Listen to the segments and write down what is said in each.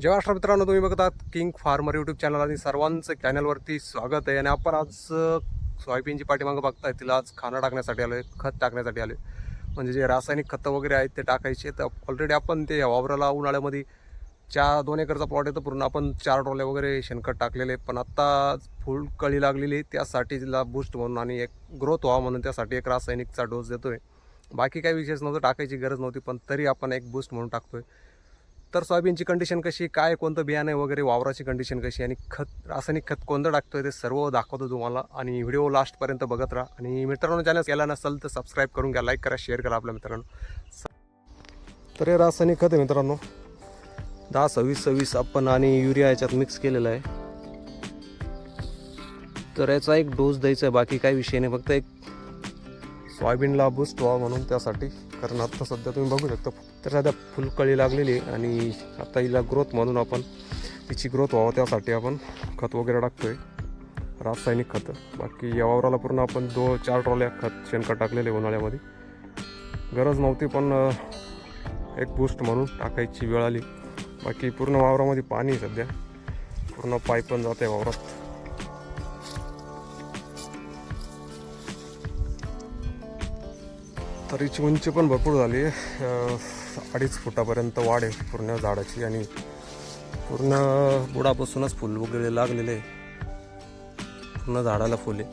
जय महाराष्ट्र मित्रांनो तुम्ही बघतात किंग फार्मर यूट्यूब चॅनल आणि सर्वांचं चॅनलवरती स्वागत आहे. आणि आपण आज सोयाबीनची पाठीमागं बघताय तिला आज खाणं टाकण्यासाठी आलो आहे खत टाकण्यासाठी आलो आहे म्हणजे जे रासायनिक खतं वगैरे आहेत ते टाकायचे तर ऑलरेडी आपण ते वावराला उन्हाळ्यामध्ये चार दोन एकरचा प्लॉट आहे तर पूर्ण आपण चार डोले वगैरे शेणखत टाकलेले आहे. पण आत्ता फुल कळी लागलेली आहे, त्यासाठी तिला बूस्ट म्हणून आणि एक ग्रोथ व्हावा म्हणून त्यासाठी एक रासायनिकचा डोस देतो आहे बाकी काही विशेष नव्हतं टाकायची गरज नव्हती पण तरी आपण एक बूस्ट म्हणून टाकतो आहे तर सोयाबीनची कंडिशन कशी? काय कोणतं बियाणं आहे वगैरे वावराची कंडिशन कशी? आणि खत रासायनिक खत कोणतं टाकतोय ते सर्व दाखवतो तुम्हाला. आणि व्हिडिओ लास्टपर्यंत बघत राहा. आणि मित्रांनो चॅनल केला नसेल तर सबस्क्राईब करून घ्या लाईक करा शेअर करा आपल्या मित्रांनो. तर हे रासायनिक खत आहे मित्रांनो. दहा सव्वीस सव्वीस आपण आणि युरिया याच्यात मिक्स केलेलं आहे. तर याचा एक डोस द्यायचा आहे बाकी काही विषय नाही. फक्त एक सोयाबीनला बूस्ट व्हावा म्हणून त्यासाठी कारण आता सध्या तुम्ही बघू शकता तर सध्या फुलकळी लागलेली आहे आणि आता हिला ग्रोथ म्हणून आपण तिची ग्रोथ व्हावं त्यासाठी आपण खत वगैरे टाकतोय रासायनिक खतं. बाकी या वावराला पूर्ण आपण दो चार ट्रॉल्या खत शेणखत टाकलेले उन्हाळ्यामध्ये. गरज नव्हती पण एक बूस्ट म्हणून टाकायची वेळ आली. बाकी पूर्ण वावरामध्ये पाणी आहे सध्या. पूर्ण पाईप पण जाते वावरात. तर हिची उंची पण भरपूर झाली आहे. अडीच फुटापर्यंत वाढ आहे पूर्ण झाडाची आणि पूर्ण बुडापासूनच फुल वगैरे लागलेले पूर्ण झाडाला फुले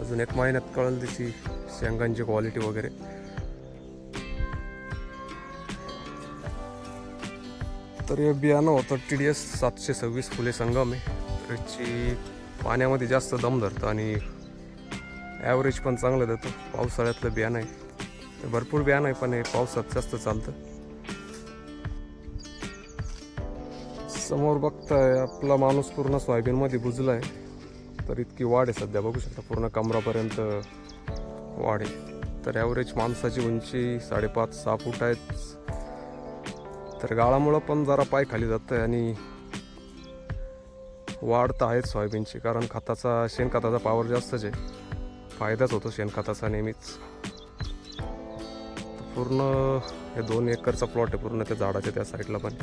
अजून एक महिन्यात कळेल तिची शेंगांची क्वालिटी वगैरे. तर हे बियाणं होतं टी डी एस सातशे सव्वीस फुले संगम आहे. तर याची पाण्यामध्ये जास्त दम धरतं आणि ॲव्हरेज पण चांगलं देतं. पावसाळ्यातलं बियाणं आहे. भरपूर बियाणं आहे पण हे पावसात जास्त चालतं. समोर बघताय आपला माणूस पूर्ण सोयाबीनमध्ये बुजला आहे तर इतकी वाढ आहे सध्या बघू शकता पूर्ण कमरापर्यंत वाढ आहे. तर ॲव्हरेज माणसाची उंची साडेपाच सहा फूट आहेत. तर गाळामुळं पण जरा पाय खाली जातं आहे आणि वाढ तर आहेच सोयाबीनची कारण खताचा शेणखताचा पावर जास्तच आहे. फायदाच होतो शेणखताचा नेहमीच. पूर्ण हे दोन एकरचा प्लॉट आहे पूर्ण त्या झाडाच्या त्या साईडला पण.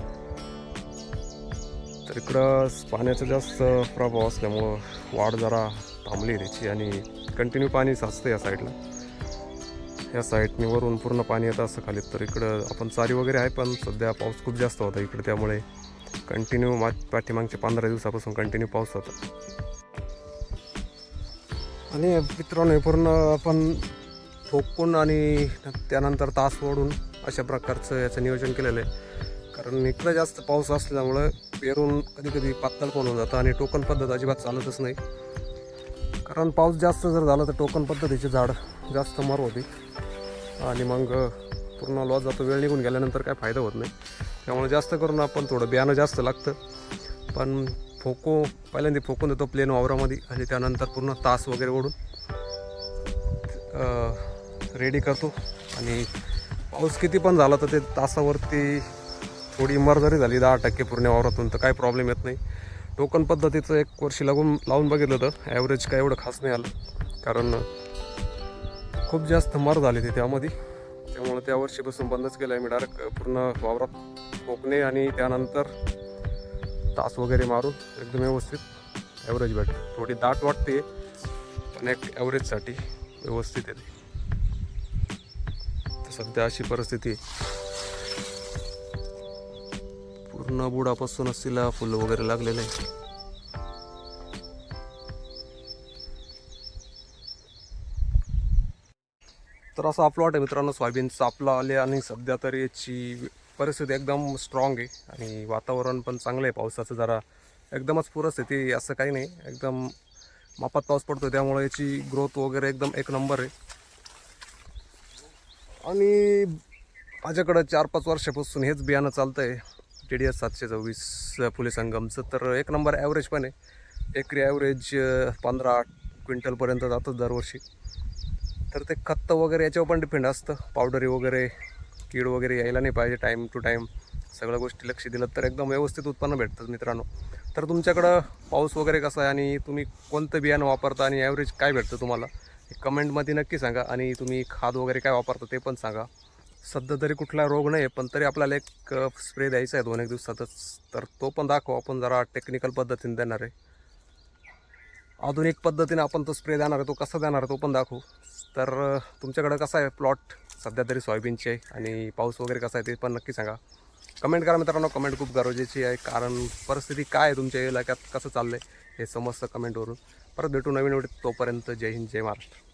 तर इकडं पाण्याचा जास्त प्रभाव असल्यामुळं वाढ जरा थांबली त्याची आणि कंटिन्यू पाणी साचतं या साईडला या साईडने वरून पूर्ण पाणी येतं असं खाली तर इकडं आपण चारी वगैरे आहे पण सध्या पाऊस खूप जास्त होता इकडे त्यामुळे कंटिन्यू मा पाठीमागच्या पंधरा दिवसापासून कंटिन्यू पाऊस होता. आणि मित्रांनो हे पूर्ण आपण ठोकून आणि त्यानंतर तास ओढून अशा प्रकारचं याचं नियोजन केलेलं आहे. कारण इकडं जास्त पाऊस असल्यामुळं पेरून कधी कधी पातळ पण होऊन जातं आणि टोकन पद्धत अजिबात चालतच नाही. कारण पाऊस जास्त जर झाला तर टोकन पद्धतीचे झाड जास्त मर होते. आणि मग पूर्ण लॉस जातो वेळ निघून गेल्यानंतर काय फायदा होत नाही. त्यामुळे जास्त करून आपण थोडं बियाणं जास्त लागतं. पण फोको पहिल्यांदा फोकून देतो प्लेन वावरामध्ये आणि त्यानंतर पूर्ण तास वगैरे ओढून रेडी करतो. आणि पाऊस किती पण झाला तर ते तासावरती थोडी इमर झाली दहा टक्के पूर्ण वावरातून. तर काही प्रॉब्लेम येत नाही. टोकन पद्धतीचं एक वर्षी लागून लावून बघितलं होतं ॲव्हरेज काय एवढं खास नाही आलं. कारण खूप जास्त मर झाली ती त्यामध्ये. त्यामुळे त्या वर्षीपासून बंदच केलं आहे मी डायरेक्ट पूर्ण वावरात ठोकणे आणि त्यानंतर तास वगैरे मारून एकदम व्यवस्थित ॲव्हरेज भेटते थोडी दाट वाटते पण एक ॲव्हरेजसाठी व्यवस्थित येते आता सध्या अशी परिस्थिती पूर्ण बुडापासूनच तिला फुलं वगैरे लागलेलं आहे. तर असं आपलं वाटतं आहे मित्रांनो सोयाबीन चापला आले आणि सध्या तरी याची परिस्थिती एकदम स्ट्रॉंग आहे आणि वातावरण पण चांगलं आहे. पावसाचं जरा एकदमच पूरस्थिती असं काही नाही. एकदम मापात पाऊस पडतो त्यामुळे याची ग्रोथ वगैरे एकदम एक नंबर आहे. आणि माझ्याकडं चार पाच वर्षापासून हेच बियाणं चालतं आहे टी डी एस सातशे चोवीस फुले संगमचं. तर एक नंबर ॲव्हरेज पण आहे. एकरी ॲव्हरेज पंधरा क्विंटलपर्यंत जातं दरवर्षी. तर ते खत्त वगैरे याच्यावर पण डिपेंड असतं. पावडरी वगैरे कीड वगैरे यायला नाही पाहिजे टाईम टू टाईम सगळ्या गोष्टी लक्ष दिलं तर एकदम व्यवस्थित उत्पन्न भेटतं मित्रांनो. तर तुमच्याकडं पाऊस वगैरे कसा आहे आणि तुम्ही कोणतं बियाणं वापरता आणि ॲव्हरेज काय भेटतं तुम्हाला? कमेंटमध्ये नक्की सांगा आणि तुम्ही खाद वगैरे काय वापरता ते पण सांगा. सध्या तरी कुठला रोग नाही पण तरी आपल्याला एक स्प्रे द्यायचा आहे दोन एक दिवसातच. तर तो पण दाखवू आपण जरा टेक्निकल पद्धतीने देणार आहे. आधुनिक पद्धतीने आपण तो स्प्रे देणार आहे तो कसा देणार आहे तो पण दाखवू. तर तुमच्याकडं कसा आहे प्लॉट सध्या तरी सोयाबीनचे आणि पाऊस वगैरे कसा आहे ते पण नक्की सांगा. कमेंट करा मित्रांनो कमेंट खूप गरजेची आहे कारण परिस्थिती काय आहे तुमच्या इलाक्यात कसं चाललं आहे हे समजतं कमेंटवरून. परत भेटू नवीन व्हिडिओ तोपर्यंत जय हिंद जय महाराष्ट्र.